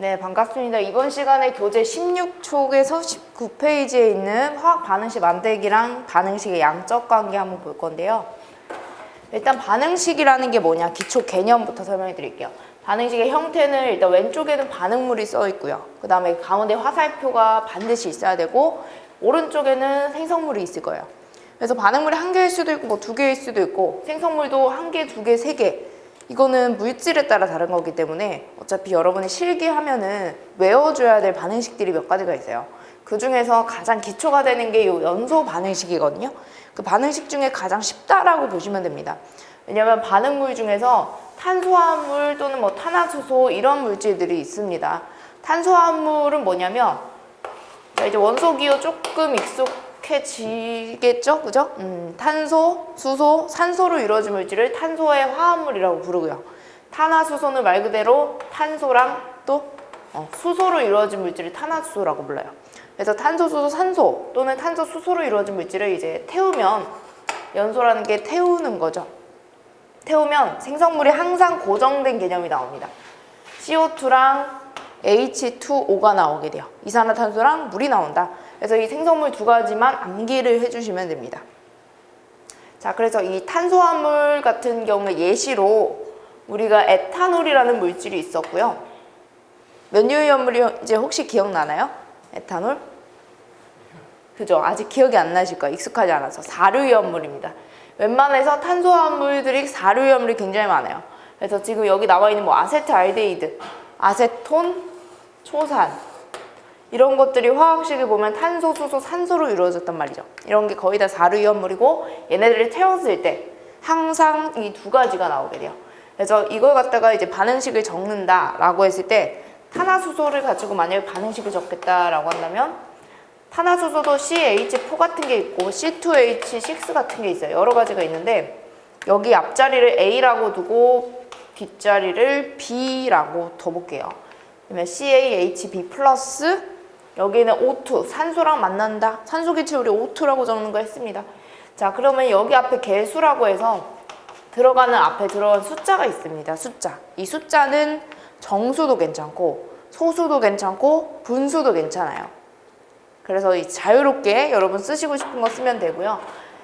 네, 반갑습니다. 이번 시간에 교재 16촉에서 19페이지에 있는 화학 반응식 만들기랑 반응식의 양적 관계 한번 볼 건데요. 일단 반응식이라는 게 뭐냐 기초 개념부터 설명해 드릴게요. 반응식의 형태는 일단 왼쪽에는 반응물이 써 있고요. 그 다음에 가운데 화살표가 반드시 있어야 되고 오른쪽에는 생성물이 있을 거예요. 그래서 반응물이 한 개일 수도 있고 뭐 두 개일 수도 있고 생성물도 한 개, 두 개, 세 개. 이거는 물질에 따라 다른 거기 때문에 어차피 여러분이 실기하면은 외워줘야 될 반응식들이 몇 가지가 있어요. 그 중에서 가장 기초가 되는 게 이 연소 반응식이거든요. 그 반응식 중에 가장 쉽다라고 보시면 됩니다. 왜냐하면 반응물 중에서 탄소화물 또는 뭐 탄화수소 이런 물질들이 있습니다. 탄소화물은 뭐냐면 자, 이제 원소 기호 조금 익숙 해지겠죠? 그죠? 음, 탄소, 수소, 산소로 이루어진 물질을 탄소의 화합물이라고 부르고요. 탄화수소는 말 그대로 탄소랑 또 어, 수소로 이루어진 물질을 탄화수소라고 불러요. 그래서 탄소, 수소, 산소 또는 탄소, 수소로 이루어진 물질을 이제 태우면 연소라는 게 태우는 거죠. 태우면 생성물이 항상 고정된 개념이 나옵니다. CO2랑 H2O가 나오게 돼요. 이산화탄소랑 물이 나온다. 그래서 이 생성물 두 가지만 암기를 해주시면 됩니다. 자, 그래서 이 탄소화물 같은 경우에 예시로 우리가 에탄올이라는 물질이 있었고요. 면유연물이 이제 혹시 기억나나요? 에탄올? 그죠? 아직 기억이 안 나실 거예요. 익숙하지 않아서. 사류연물입니다. 웬만해서 탄소화물들이 사류연물이 굉장히 많아요. 그래서 지금 여기 나와 있는 뭐 아세트알데히드, 아세톤, 초산 이런 것들이 화학식을 보면 탄소, 수소, 산소로 이루어졌단 말이죠. 이런 게 거의 다 사류연물이고 얘네들을 태웠을 때 항상 이 두 가지가 나오게 돼요. 그래서 이걸 갖다가 이제 반응식을 적는다라고 했을 때 탄화수소를 가지고 만약에 반응식을 적겠다라고 한다면 탄화수소도 CH4 같은 게 있고 C2H6 같은 게 있어요. 여러 가지가 있는데 여기 앞자리를 A라고 두고 뒷자리를 B라고 둬볼게요. 그러면 CaHB 플러스 여기는 O2 산소랑 만난다. 산소 기체 우리 O2라고 적는 거 했습니다. 자 그러면 여기 앞에 개수라고 해서 들어가는 앞에 들어간 숫자가 있습니다. 숫자. 이 숫자는 정수도 괜찮고 소수도 괜찮고 분수도 괜찮아요. 그래서 이 자유롭게 여러분 쓰시고 싶은 거 쓰면 되고요.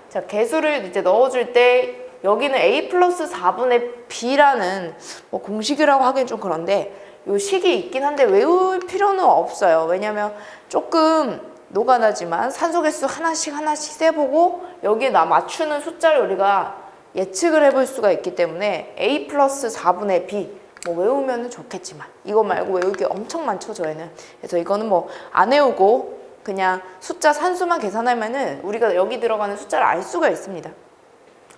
자, 개수를 이제 넣어줄 때 여기는 a 플러스 4분의 b라는 뭐 공식이라고 하기엔 좀 그런데 요 식이 있긴 한데 외울 필요는 없어요. 왜냐면 조금 노가다지만 산소 개수 하나씩 하나씩 세보고 여기에 나 맞추는 숫자를 우리가 예측을 해볼 수가 있기 때문에 a 플러스 4분의 b 뭐 외우면 좋겠지만 이거 말고 외울 게 엄청 많죠 저희는 그래서 이거는 뭐 안 외우고 그냥 숫자 산수만 계산하면은 우리가 여기 들어가는 숫자를 알 수가 있습니다.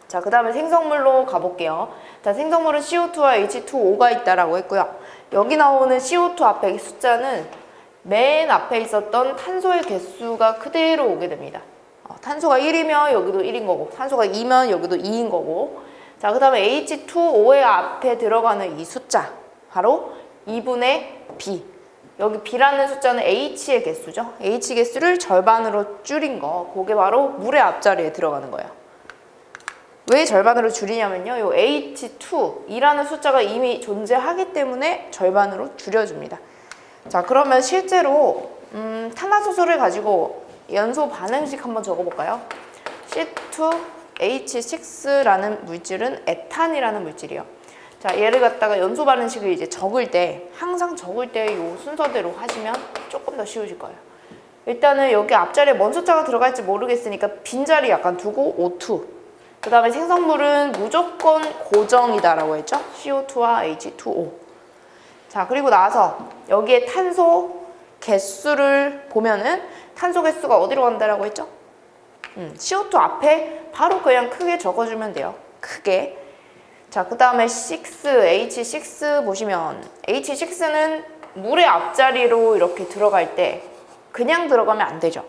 자, 그 다음에 생성물로 가볼게요. 자, 생성물은 CO2와 H2O가 있다라고 했고요. 여기 나오는 CO2 앞에 숫자는 맨 앞에 있었던 탄소의 개수가 그대로 오게 됩니다. 어, 탄소가 1이면 여기도 1인 거고, 탄소가 2면 여기도 2인 거고. 자, 그 다음에 H2O의 앞에 들어가는 이 숫자, 바로 2분의 B. 여기 B라는 숫자는 H의 개수죠. H 개수를 절반으로 줄인 거, 그게 바로 물의 앞자리에 들어가는 거예요. 왜 절반으로 줄이냐면요. 요 H2, 이라는 숫자가 이미 존재하기 때문에 절반으로 줄여줍니다. 자, 그러면 실제로 음, 탄화수소를 가지고 연소 반응식 한번 적어볼까요? C2H6라는 물질은 에탄이라는 물질이요. 자, 얘를 갖다가 연소 반응식을 이제 적을 때 항상 적을 때 이 순서대로 하시면 조금 더 쉬우실 거예요. 일단은 여기 앞자리에 뭔 숫자가 들어갈지 모르겠으니까 빈자리 약간 두고 O2. 그 다음에 생성물은 무조건 고정이다라고 했죠. CO2와 H2O. 자, 그리고 나서 여기에 탄소 개수를 보면은 탄소 개수가 어디로 간다라고 했죠? 음, CO2 앞에 바로 그냥 크게 적어주면 돼요. 크게. 자, 그 다음에 6, H6 보시면 H6는 물의 앞자리로 이렇게 들어갈 때 그냥 들어가면 안 되죠.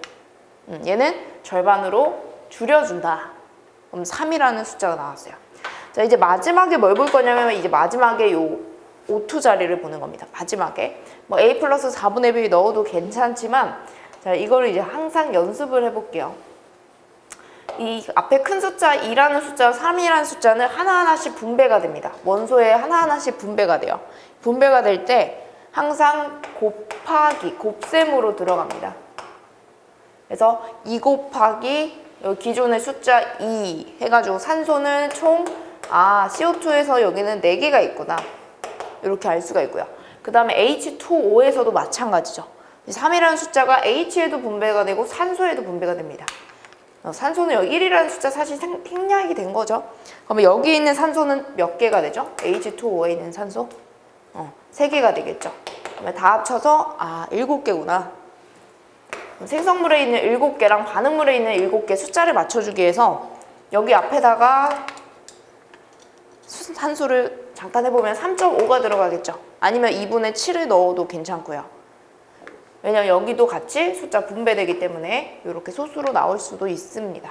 음, 얘는 절반으로 줄여준다. 그럼 3이라는 숫자가 나왔어요. 자, 이제 마지막에 뭘 볼 거냐면 이제 마지막에 요 O2 자리를 보는 겁니다. 마지막에. 뭐 A 플러스 4분의 1 넣어도 괜찮지만 자, 이거를 이제 항상 연습을 해볼게요. 이 앞에 큰 숫자 2라는 숫자, 3이라는 숫자는 하나하나씩 분배가 됩니다. 원소에 하나하나씩 분배가 돼요. 분배가 될 때 항상 곱하기, 곱셈으로 들어갑니다. 그래서 2 곱하기 여기 기존의 숫자 2 해가지고 산소는 총 아, CO2에서 여기는 4개가 있구나. 이렇게 알 수가 있고요. 그 다음에 H2O에서도 마찬가지죠. 3이라는 숫자가 H에도 분배가 되고 산소에도 분배가 됩니다. 어, 산소는 여기 1이라는 숫자 사실 생- 생략이 된 거죠. 그러면 여기 있는 산소는 몇 개가 되죠? H2O에 있는 산소? 어, 3개가 되겠죠. 그러면 다 합쳐서 아, 7개구나. 생성물에 있는 7개랑 반응물에 있는 7개 숫자를 맞춰주기 위해서 여기 앞에다가 수- 산소를 잠깐 해보면 3.5가 들어가겠죠. 아니면 2분의 7을 넣어도 괜찮고요. 왜냐면 여기도 같이 숫자 분배되기 때문에 이렇게 소수로 나올 수도 있습니다.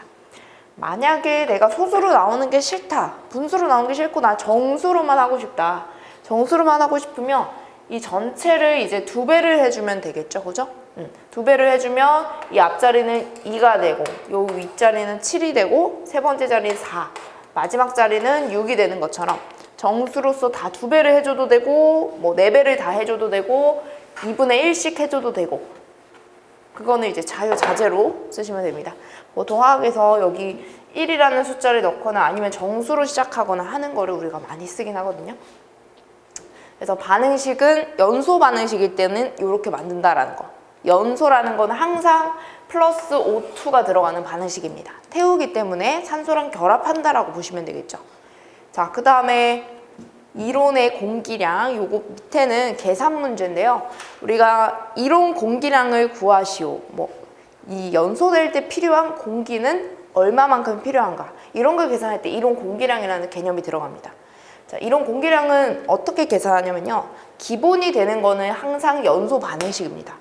만약에 내가 소수로 나오는 게 싫다, 분수로 나오는 게 싫고 나 정수로만 하고 싶다. 정수로만 하고 싶으면 이 전체를 이제 두 배를 해주면 되겠죠, 그죠? 음, 두 배를 해주면 이 앞자리는 2가 되고 요 윗자리는 7이 되고 세 번째 자리는 4, 마지막 자리는 6이 되는 것처럼 정수로서 다 두 배를 해줘도 되고 뭐 네 배를 다 해줘도 되고 2분의 1씩 해줘도 되고 그거는 이제 자유자재로 쓰시면 됩니다. 보통 화학에서 여기 1이라는 숫자를 넣거나 아니면 정수로 시작하거나 하는 거를 우리가 많이 쓰긴 하거든요. 그래서 반응식은 연소 반응식일 때는 이렇게 만든다라는 거. 연소라는 건 항상 플러스 O2가 들어가는 반응식입니다. 태우기 때문에 산소랑 결합한다라고 보시면 되겠죠. 자, 그 다음에 이론의 공기량, 요거 밑에는 계산 문제인데요. 우리가 이론 공기량을 구하시오. 뭐, 이 연소될 때 필요한 공기는 얼마만큼 필요한가. 이런 걸 계산할 때 이론 공기량이라는 개념이 들어갑니다. 자, 이론 공기량은 어떻게 계산하냐면요. 기본이 되는 거는 항상 연소 반응식입니다.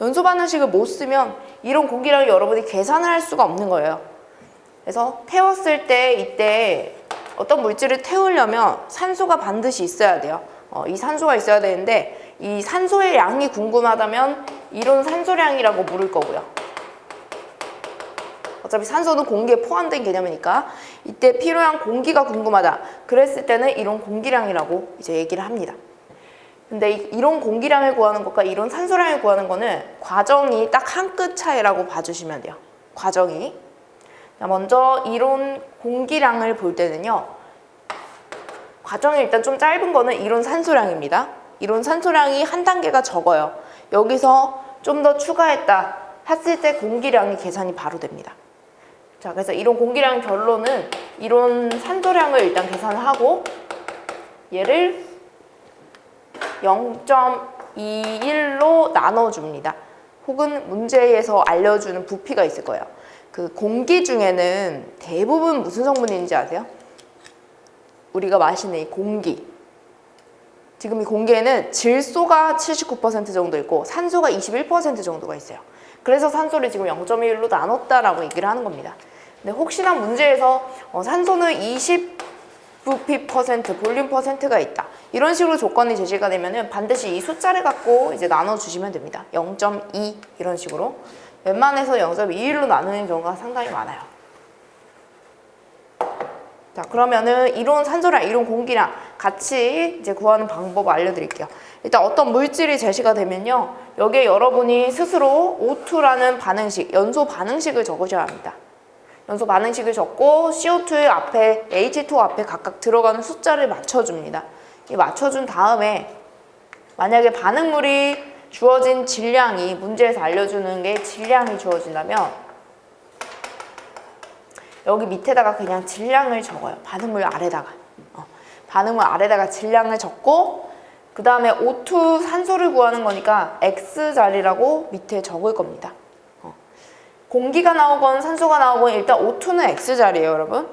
연소 반응식을 못 쓰면 이론 공기량을 여러분이 계산을 할 수가 없는 거예요. 그래서 태웠을 때 이때 어떤 물질을 태우려면 산소가 반드시 있어야 돼요. 어, 이 산소가 있어야 되는데 이 산소의 양이 궁금하다면 이론 산소량이라고 물을 거고요. 어차피 산소는 공기에 포함된 개념이니까 이때 필요한 공기가 궁금하다. 그랬을 때는 이론 공기량이라고 이제 얘기를 합니다. 근데 이 이론 공기량을 구하는 것과 이론 산소량을 구하는 거는 과정이 딱 한 끗 차이라고 봐주시면 돼요. 과정이. 자, 먼저 이론 공기량을 볼 때는요. 과정이 일단 좀 짧은 거는 이론 산소량입니다. 이론 산소량이 한 단계가 적어요. 여기서 좀 더 추가했다 했을 때 공기량이 계산이 바로 됩니다. 자, 그래서 이론 공기량 결론은 이론 산소량을 일단 계산하고 얘를 0.21로 나눠줍니다. 혹은 문제에서 알려주는 부피가 있을 거예요. 그 공기 중에는 대부분 무슨 성분인지 아세요? 우리가 마시는 이 공기. 지금 이 공기에는 질소가 79% 정도 있고 산소가 21% 정도가 있어요. 그래서 산소를 지금 0.1로 나눴다라고 얘기를 하는 겁니다. 근데 혹시나 문제에서 어, 산소는 20 부피 퍼센트, 볼륨 퍼센트가 있다. 이런 식으로 조건이 제시가 되면은 반드시 이 숫자를 갖고 이제 나눠 주시면 됩니다. 0.2 이런 식으로. 웬만해서 0.21로 나누는 경우가 상당히 많아요. 자, 그러면은 이론 산소량, 이론 공기량 같이 이제 구하는 방법 알려드릴게요. 일단 어떤 물질이 제시가 되면요. 여기에 여러분이 스스로 O2라는 반응식, 연소 반응식을 적으셔야 합니다. 연소 반응식을 적고 CO2 앞에 H2 앞에 각각 들어가는 숫자를 맞춰줍니다. 이 맞춰준 다음에 만약에 반응물이 주어진 질량이 문제에서 알려주는 게 질량이 주어진다면 여기 밑에다가 그냥 질량을 적어요. 반응물 아래다가 어, 반응물 아래다가 질량을 적고 그 다음에 O2 산소를 구하는 거니까 X 자리라고 밑에 적을 겁니다. 공기가 나오건 산소가 나오건 일단 O2는 X자리예요, 여러분.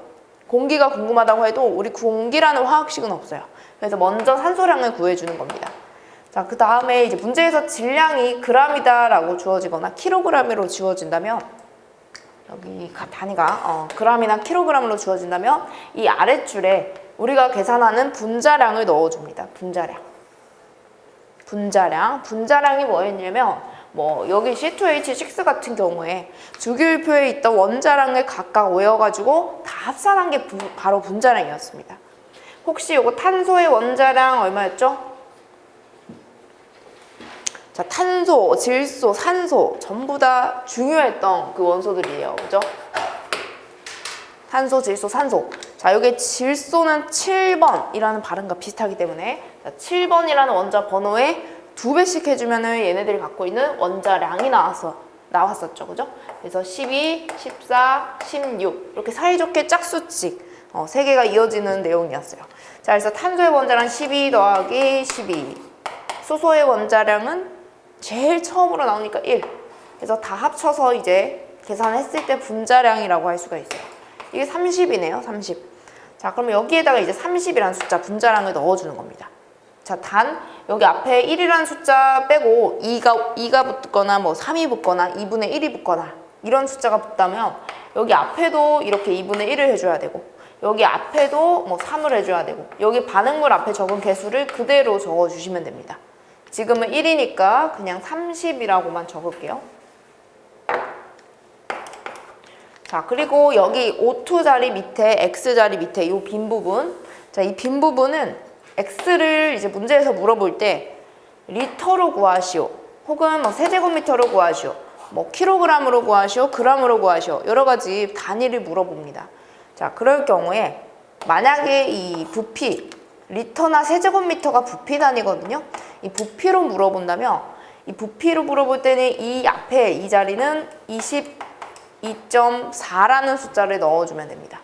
공기가 궁금하다고 해도 우리 공기라는 화학식은 없어요. 그래서 먼저 산소량을 구해주는 겁니다. 자, 그 다음에 이제 문제에서 질량이 그람이다라고 주어지거나 킬로그램으로 주어진다면 여기 가- 단위가 어, 그람이나 킬로그램으로 주어진다면 이 아랫줄에 우리가 계산하는 분자량을 넣어줍니다. 분자량. 분자량. 분자량이 뭐였냐면 뭐 여기 C2H6 같은 경우에 주기율표에 있던 원자량을 각각 외워가지고 다 합산한 게 분- 바로 분자량이었습니다. 혹시 이거 탄소의 원자량 얼마였죠? 자, 탄소, 질소, 산소 전부 다 중요했던 그 원소들이에요. 그죠? 탄소, 질소, 산소. 자, 여기 질소는 7번이라는 발음과 비슷하기 때문에 자, 7번이라는 원자 번호에 두 배씩 해주면은 얘네들이 갖고 있는 원자량이 나왔어. 나왔었죠. 그죠? 그래서 12, 14, 16 이렇게 사이좋게 짝수씩 어, 세 개가 이어지는 내용이었어요. 자, 그래서 탄소의 원자량 12 더하기 12 수소의 원자량은 제일 처음으로 나오니까 1 그래서 다 합쳐서 이제 계산했을 때 분자량이라고 할 수가 있어요. 이게 30이네요. 30. 자, 그러면 여기에다가 이제 30이라는 숫자 분자량을 넣어주는 겁니다. 자, 단 여기 앞에 1이라는 숫자 빼고 2가 2가 붙거나 뭐 3이 붙거나 2분의 1이 붙거나 이런 숫자가 붙다면 여기 앞에도 이렇게 2분의 1을 해줘야 되고 여기 앞에도 뭐 3을 해줘야 되고 여기 반응물 앞에 적은 개수를 그대로 적어주시면 됩니다. 지금은 1이니까 그냥 30이라고만 적을게요. 자, 그리고 여기 O2 자리 밑에 X 자리 밑에 이 빈 부분. 자, 이 빈 부분은 X를 이제 문제에서 물어볼 때 리터로 구하시오. 혹은 뭐 세제곱미터로 구하시오. 뭐 킬로그램으로 구하시오. 그램으로 구하시오. 여러 가지 단위를 물어봅니다. 자, 그럴 경우에 만약에 이 부피 리터나 세제곱미터가 부피 단위거든요. 이 부피로 물어본다면 이 부피로 물어볼 때는 이 앞에 이 자리는 22.4라는 숫자를 넣어주면 됩니다.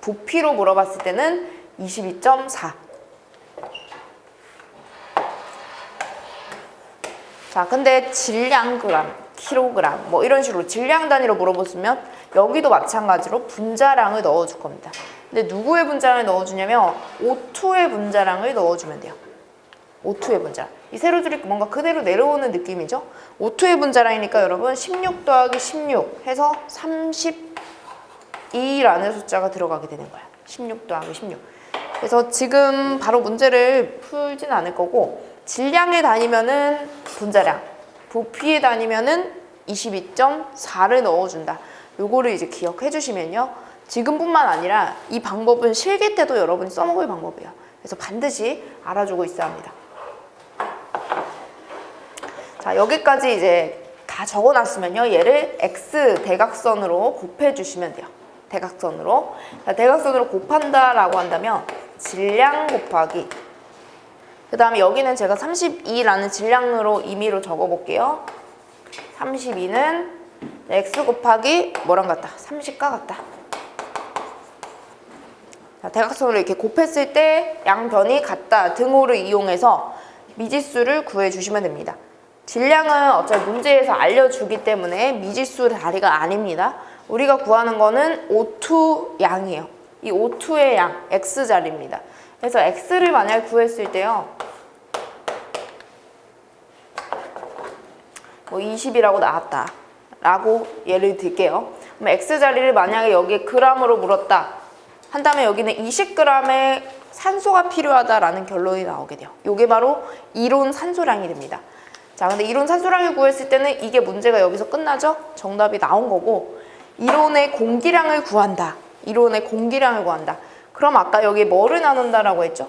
부피로 물어봤을 때는 22.4. 자, 근데 질량 그램, 킬로그램 뭐 이런 식으로 질량 단위로 물어봤으면 여기도 마찬가지로 분자량을 넣어줄 겁니다. 근데 누구의 분자량을 넣어주냐면 O2의 분자량을 넣어주면 돼요. O2의 분자. 이 세로줄이 뭔가 그대로 내려오는 느낌이죠? O2의 분자량이니까 여러분 16 더하기 16 해서 32라는 숫자가 들어가게 되는 거야. 16 더하기 16. 그래서 지금 바로 문제를 풀진 않을 거고 질량에 다니면은 분자량, 부피에 다니면은 22.4를 넣어준다. 요거를 이제 기억해 주시면요. 지금뿐만 아니라 이 방법은 실기 때도 여러분이 써먹을 방법이에요. 그래서 반드시 알아주고 있어야 합니다. 자, 여기까지 이제 다 적어 놨으면요. 얘를 x 대각선으로 곱해 주시면 돼요. 대각선으로. 자, 대각선으로 곱한다라고 한다면 질량 곱하기 그 다음에 여기는 제가 32라는 질량으로 임의로 적어볼게요. 32는 x 곱하기 뭐랑 같다? 30과 같다. 자, 대각선으로 이렇게 곱했을 때 양변이 같다 등호를 이용해서 미지수를 구해주시면 됩니다. 질량은 어차피 문제에서 알려주기 때문에 미지수 다리가 아닙니다. 우리가 구하는 거는 O2 양이에요. 이 O2의 양, X자리입니다. 그래서 X를 만약 구했을 때요. 뭐 20이라고 나왔다. 라고 예를 들게요. 그럼 X자리를 만약에 여기에 g으로 물었다. 한다면 여기는 20g의 산소가 필요하다라는 결론이 나오게 돼요. 이게 바로 이론 산소량이 됩니다. 자, 근데 이론 산소량을 구했을 때는 이게 문제가 여기서 끝나죠? 정답이 나온 거고 이론의 공기량을 구한다. 이론의 공기량을 구한다. 그럼 아까 여기 뭐를 나눈다라고 했죠?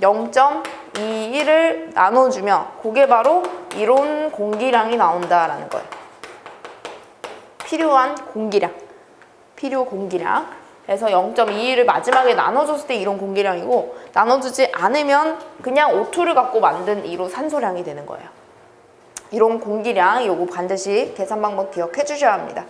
0.21을 나눠주면 그게 바로 이론 공기량이 나온다라는 거예요. 필요한 공기량. 필요 공기량. 그래서 0.21을 마지막에 나눠줬을 때 이론 공기량이고 나눠주지 않으면 그냥 O2를 갖고 만든 이론 산소량이 되는 거예요. 이론 공기량 요거 반드시 계산 방법 기억해 주셔야 합니다.